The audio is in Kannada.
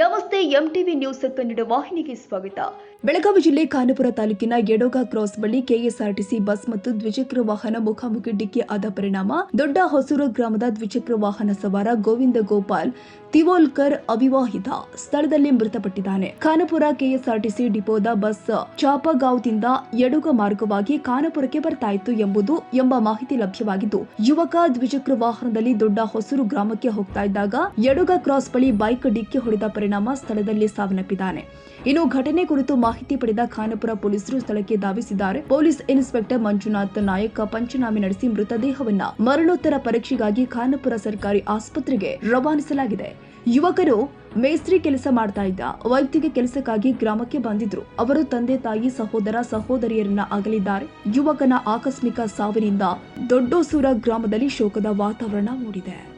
ಎಂಟಿವಿ ನ್ಯೂಸ್ ಕನ್ನಡ ವಾಹಿನಿಗೆ ಸ್ವಾಗತ. ಬೆಳಗಾವಿ ಜಿಲ್ಲೆ ಖಾನಪುರ ತಾಲೂಕಿನ ಯಡೋಗ ಕ್ರಾಸ್ ಬಳಿ ಕೆಎಸ್ಆರ್ಟಿಸಿ ಬಸ್ ಮತ್ತು ದ್ವಿಚಕ್ರ ವಾಹನ ಮುಖಾಮುಖಿ ಡಿಕ್ಕಿ ಆದ ಪರಿಣಾಮ. ದೊಡ್ಡ ಹೊಸೂರು ಗ್ರಾಮದ ದ್ವಿಚಕ್ರ ವಾಹನ ಸವಾರ ಗೋವಿಂದ ಗೋಪಾಲ್ ತಿವೋಲ್ಕರ್ ಅವಿವಾಹಿತ ಸ್ಥಳದಲ್ಲಿ ಮೃತಪಟ್ಟಿದ್ದಾನೆ. ಖಾನಾಪುರ ಕೆಎಸ್ಆರ್ಟಿಸಿ ಡಿಪೋದ ಬಸ್ ಚಾಪಗಾಂವ್ದಿಂದ ಯಡುಗ ಮಾರ್ಗವಾಗಿ ಖಾನಾಪುರಕ್ಕೆ ಬರ್ತಾ ಇತ್ತು ಎಂಬುದು ಎಂಬ ಮಾಹಿತಿ ಲಭ್ಯವಾಗಿದ್ದು, ಯುವಕ ದ್ವಿಚಕ್ರ ವಾಹನದಲ್ಲಿ ದೊಡ್ಡ ಹೊಸೂರು ಗ್ರಾಮಕ್ಕೆ ಹೋಗ್ತಾ ಇದ್ದಾಗ ಯಡುಗ ಕ್ರಾಸ್ ಬಳಿ ಬೈಕ್ ಡಿಕ್ಕಿ ಹೊಡೆದ ಪರಿಣಾಮ. ಸ್ಥಳದಲ್ಲಿ ಸಾವನ್ನಪ್ಪಿದ್ದಾನೆ. ಇನ್ನು ಘಟನೆ ಕುರಿತು ಮಾಹಿತಿ ಪಡೆದ ಖಾನಪುರ ಪೊಲೀಸರು ಸ್ಥಳಕ್ಕೆ ಧಾವಿಸಿದ್ದಾರೆ. ಪೊಲೀಸ್ ಇನ್ಸ್ಪೆಕ್ಟರ್ ಮಂಜುನಾಥ್ ನಾಯಕ್ ಪಂಚನಾಮೆ ನಡೆಸಿ ಮೃತದೇಹವನ್ನು ಮರಣೋತ್ತರ ಪರೀಕ್ಷೆಗಾಗಿ ಖಾನಪುರ ಸರ್ಕಾರಿ ಆಸ್ಪತ್ರೆಗೆ ರವಾನಿಸಲಾಗಿದೆ. ಯುವಕರು ಮೇಸ್ತ್ರಿ ಕೆಲಸ ಮಾಡ್ತಾ ಇದ್ದ. ವೈಯಕ್ತಿಕ ಕೆಲಸಕ್ಕಾಗಿ ಗ್ರಾಮಕ್ಕೆ ಬಂದಿದ್ರು. ಅವರು ತಂದೆ, ತಾಯಿ, ಸಹೋದರ, ಸಹೋದರಿಯರನ್ನ ಅಗಲಿದ್ದಾರೆ. ಯುವಕನ ಆಕಸ್ಮಿಕ ಸಾವಿನಿಂದ ದೊಡ್ಡೋಸೂರ ಗ್ರಾಮದಲ್ಲಿ ಶೋಕದ ವಾತಾವರಣ ಮೂಡಿದೆ.